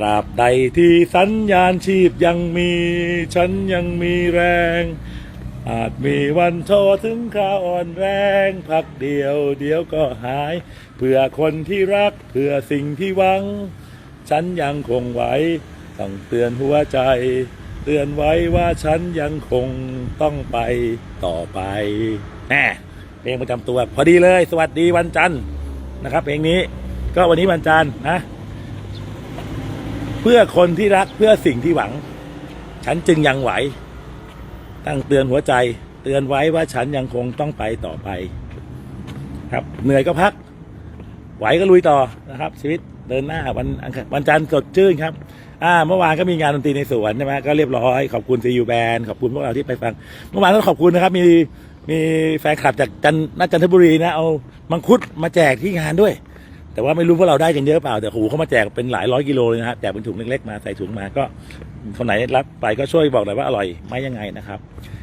ตราบใดที่สัญญาณชีพยังมี ฉันยังมีแรง อาจมีวันโทอถึงคราวอ่อนแรงพักเดียวเดี๋ยวก็หาย เพื่อคนที่รักเพื่อสิ่งที่หวัง ฉันยังคงไหวต้องเตือนหัวใจ เตือนไว้ว่าฉันยังคงต้องไปต่อไปแน่เพลงประจำตัวพอดีเลย สวัสดีวันจันทร์นะครับเพลงนี้ก็วันนี้วันจันทร์นะ เพื่อคนที่รักเพื่อสิ่งที่หวัง ฉันจึงยังไหว ตั้งเตือนหัวใจ เตือนไว้ว่าฉันยังคงต้องไปต่อไป ครับ เหนื่อยก็พัก ไหวก็ลุยต่อนะครับ ชีวิตเดินหน้าวันวันจันทร์สดชื่นครับ อ่า เมื่อวานก็มีงานดนตรีในสวนใช่ไหมก็เรียบร้อยขอบคุณซีอูแบนขอบคุณพวกเราที่ไปฟัง เมื่อวานต้องขอบคุณนะครับ มีมีแฟนคลับจากจันนาจันทบุรีนะเอามังคุดมาแจกที่งานด้วย แต่ว่าไม่รู้ว่าเราได้กันเยอะเปล่าแต่โหเขามาแจกเป็นหลายร้อยกิโลเลยนะฮะแจกเป็นถุงเล็กๆมาใส่ถุงมาก็คนไหนรับไปก็ช่วยบอกหน่อยว่าอร่อยไหมยังไงนะครับ